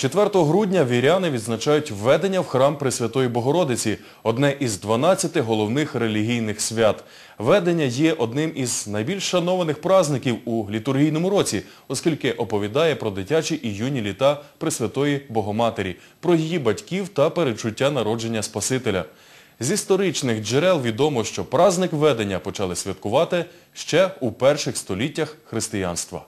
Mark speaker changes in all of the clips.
Speaker 1: 4 грудня віряни відзначають введення в храм Пресвятої Богородиці, одне із 12 головних релігійних свят. Ведення є одним із найбільш шанованих праздників у літургійному році, оскільки оповідає про дитячі і юні літа Пресвятої Богоматері, про її батьків та перечуття народження Спасителя. З історичних джерел відомо, що праздник ведення почали святкувати ще у перших століттях християнства.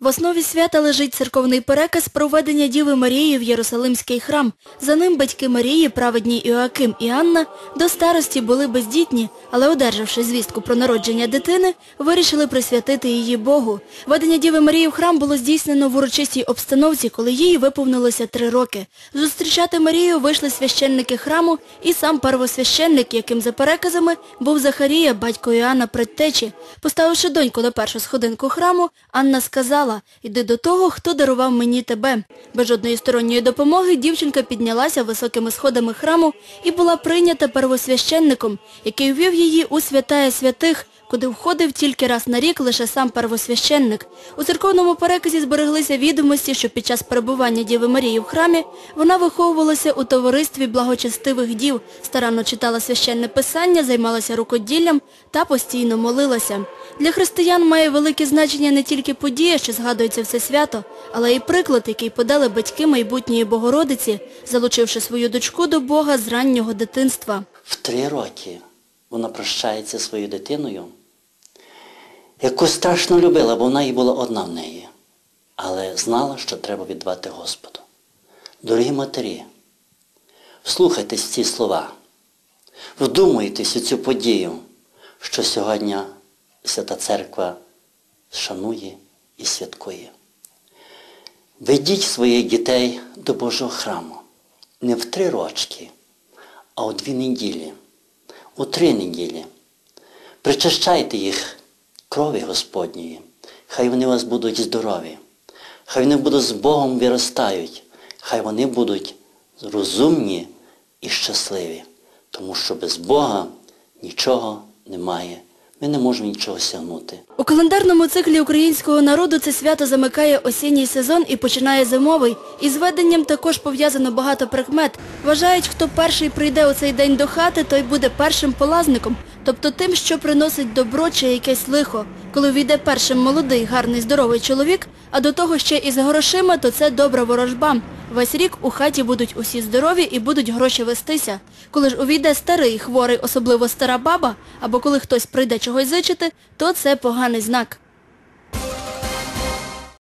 Speaker 2: В основі свята лежить церковний переказ про введення Діви Марії в Єрусалимський храм. За ним батьки Марії, праведні Іоаким і Анна, до старості були бездітні, але одержавши звістку про народження дитини, вирішили присвятити її Богу. Введення Діви Марії в храм було здійснено в урочистій обстановці, коли їй виповнилося три роки. Зустрічати Марію вийшли священники храму і сам первосвященник, яким за переказами був Захарія, батько Іоанна Предтечі. Поставивши доньку на першу сходинку храму, Анна сказала «Іди до того, хто дарував мені тебе». Без жодної сторонньої допомоги дівчинка піднялася високими сходами храму і була прийнята первосвященником, який ввів її у святая святих, куди входив тільки раз на рік лише сам первосвященник. У церковному переказі збереглися відомості, що під час перебування Діви Марії в храмі вона виховувалася у товаристві благочестивих дів, старанно читала священне писання, займалася рукоділлям та постійно молилася. Для християн має велике значення не тільки подія, що згадується в це свято, але й приклад, який подали батьки майбутньої Богородиці, залучивши свою дочку до Бога з раннього дитинства.
Speaker 3: В три роки вона прощається своєю дитиною, яку страшно любила, бо вона їй була одна в неї, але знала, що треба віддавати Господу. Дорогі матері, вслухайтесь в ці слова, вдумайтесь у цю подію, що сьогодні Свята Церква шанує і святкує. Ведіть своїх дітей до Божого храму не в три рочки, а у дві неділі, у три неділі. Причащайте їх крові Господньої, хай вони у вас будуть здорові, хай вони будуть з Богом виростають, хай вони будуть розумні і щасливі, тому що без Бога нічого немає. Ми не можемо нічого сягнути.
Speaker 2: У календарному циклі українського народу це свято замикає осінній сезон і починає зимовий. Із веденням також пов'язано багато прикмет. Вважають, хто перший прийде у цей день до хати, той буде першим полазником, тобто тим, що приносить добро чи якесь лихо. Коли війде першим молодий, гарний, здоровий чоловік, а до того ще і з грошима, то це добра ворожба. Весь рік у хаті будуть усі здорові і будуть гроші вестися. Коли ж увійде старий, хворий, особливо стара баба, або коли хтось прийде чогось зичити, то це поганий знак.